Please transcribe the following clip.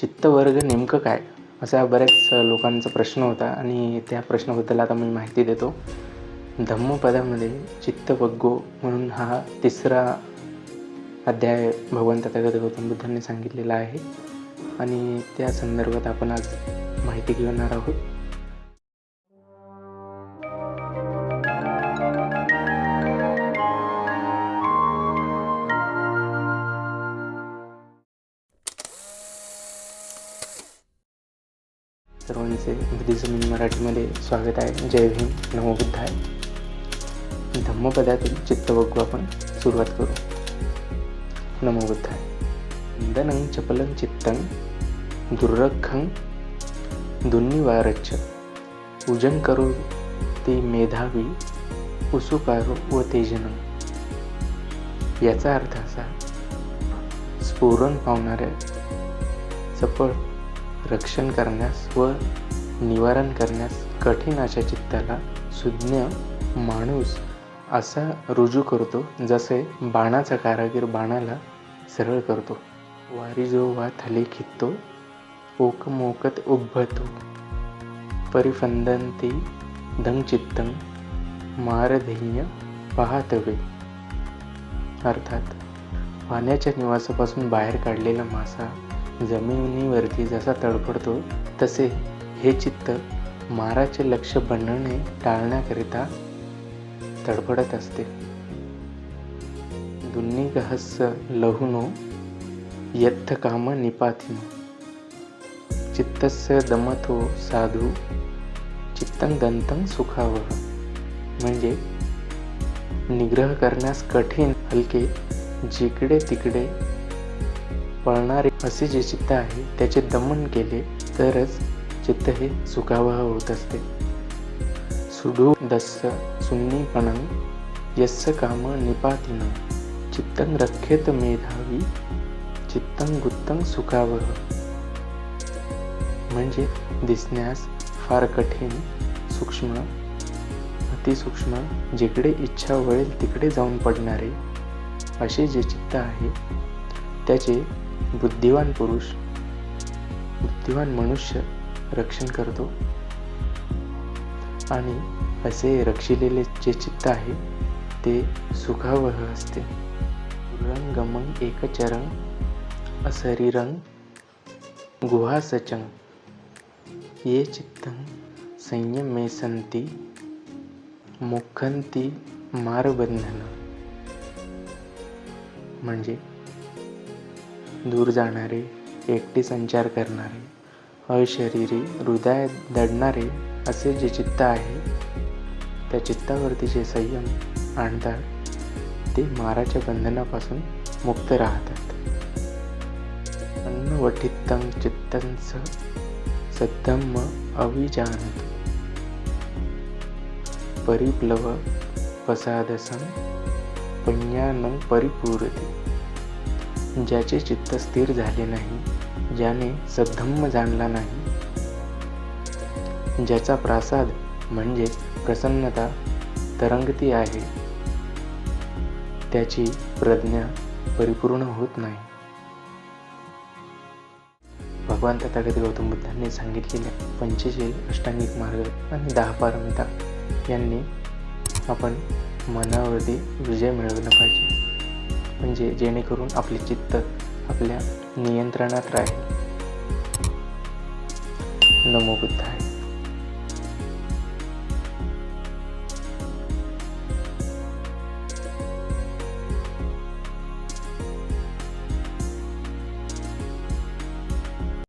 चित्तवर्ग नेमकं काय? असा बऱ्याच लोकांचा प्रश्न होता आणि त्या प्रश्नाबद्दल आता मी माहिती देतो. धम्मपदामध्ये चित्तवग्गो म्हणून हा तिसरा अध्याय भगवंत तथागत गौतम बुद्धांनी सांगितलेला आहे. आणि त्या संदर्भात आपण आज माहिती घेणार आहोत. सर्वांचे बुद्धिझम मराठीमध्ये स्वागत आहे. जय भीम. नमो बुद्धाय. धम्मपदातील चित्तवग्गू आपण. सुरुवात करू. नमो बुद्धाय. दनं चपलं चित्तं. दुर्रखं दुन्निवारच्च पूजन करू ते मेधावी. उसुकारो व तेजन. याचा अर्थ असा स्फुरण पावणाऱ्या चपळ रक्षण करण्यास व निवारण करण्यास कठीण अशा चित्ताला सुज्ञ माणूस असा रुजू करतो जसे बाणाचा कारागीर बाणाला सरळ करतो. वारी जो वा थले खित्तो ओकमोकत उभतो. परिफंदंती धंगचित्तं मारधेय पाहतवे. अर्थात पाण्याच्या निवासापासून बाहेर काढलेला मासा जमिनीवरती जसा तडफडतो तसे हे चित्त माराचे लक्ष बनणे टाळण्याकरिता तडफडत असते. दुन्निगहस्य लहुनो यत्थ काम निपाथिनो। चित्तस्य दमथो साधू चित्तं दंतं सुखावह। म्हणजे निग्रह करण्यास कठीण हलके जिकडे तिकडे पळणारे असे जे चित्त आहे त्याचे दमन केले तरच चित्त हे सुखावह होत असते. सुडू दस्स सुन्नीपणं यस्य काम निपातिनं चित्तं रखेत मेधावी चित्तं गुत्तं सुखावह. म्हणजे दिसण्यास फार कठीण सूक्ष्म अतिसूक्ष्म जिकडे इच्छा वळेल तिकडे जाऊन पडणारे असे जे चित्त आहे त्याचे बुद्धिवान पुरुष बुद्धिवान मनुष्य रक्षण करतो. आणि असे रक्षिलेले जे चित्त आहे ते सुखावह असते. रंगमं एकचरं अशरीरं गुहासचं ये चित्तं संयमे संती मुखंती मारबंधन म्हणजे दूर जाणारे एकटे संचार करणारे अशरीरी हृदय दडणारे असे जे चित्त आहे त्या चित्तावरती जे संयम आणतात ते माराच्या बंधनापासून मुक्त राहतात. अन्नवठित्तं चित्तंच सद्धम्म अविजानत। परिप्लव पसादसं पञ्ञानं परिपूरते। ज्याचे चित्त स्थिर झाले नाही ज्याने सद्धम्म जाणला नाही. ज्याचा प्रासाद म्हणजे प्रसन्नता तरंगती आहे. त्याची प्रज्ञा परिपूर्ण होत नाही. भगवान तथागत गौतम बुद्धांनी सांगितलेल्या पंचशील अष्टांगिक मार्ग आणि दहा पारमिता यांनी आपण मनावरती विजय मिळवला पाहिजे. म्हणजे जेणेकरून आपले चित्त आपल्या नियंत्रणात राहील. नमो बुद्धाय.